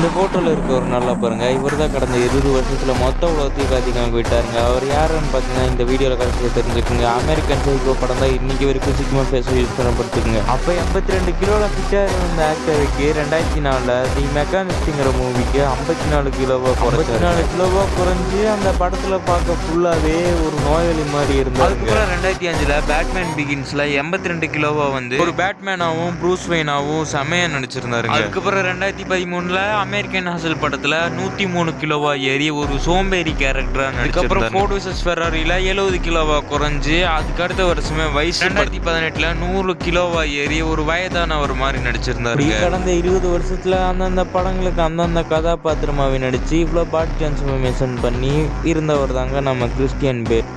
இந்த ஃபோட்டோவில் இருக்கவர் நல்லா பாருங்க. இவர் தான் கடந்த இருபது வருஷத்தில் மொத்த உலகத்தையும் காத்திக்காம போயிட்டாருங்க. அவர் யாருன்னு பார்த்தீங்கன்னா இந்த வீடியோவில் கடைசியில் தெரிஞ்சுக்குங்க. அமெரிக்கன் சைக்கோ படம் தான் இன்னைக்கு வரைக்கும் சிக்மா ஃபேஸ் யூஸ் பண்ணப்படுத்துக்குங்க அப்போ எண்பத்தி ரெண்டு கிலோவில் ஃபிட்டாக இருந்த ஆக்டருக்கு ரெண்டாயிரத்தி நாலில் தி மெக்கானிஸ்ட்டுங்கிற மூவிக்கு ஐம்பத்தி நாலு கிலோவாக குறைச்சி நாலு கிலோவாக குறைஞ்சி அந்த படத்தில் பார்க்க ஃபுல்லாகவே ஒரு நோயாளி மாதிரி இருந்தார் அதுக்கப்புறம் ரெண்டாயிரத்தி அஞ்சில் பேட்மேன் பிகின்ஸில் எண்பத்தி ரெண்டு கிலோவா வந்து ஒரு பேட்மேனாகவும் ப்ரூஸ் வெயினாகவும் செமையா நடிச்சிருந்தாருங்க. அதுக்கப்புறம் ரெண்டாயிரத்தி பதிமூணுல அமெரிக்கன் ஹாசல் படத்துல நூத்தி மூணு கிலோவா ஏறி ஒரு சோம்பேறி கேரக்டரா அதுக்கப்புறம் ஃபோர்ட் விசஸ் ஃபெராரியில எழுபது கிலோவா குறைஞ்சு அதுக்கு அடுத்த வருஷமே வயசு ரெண்டாயிரத்தி பதினெட்டுல நூறு கிலோவா ஏறி ஒரு வயதானவர் மாதிரி நடிச்சிருந்தாரு கடந்த இருபது வருஷத்துல அந்தந்த படங்களுக்கு அந்தந்த கதாபாத்திரமாவே நடிச்சு இவ்வளோ பாடி டிரான்ஸ்ஃபர்மேஷன் பண்ணி இருந்தவர் தாங்க நம்ம கிறிஸ்டியன் பேர்.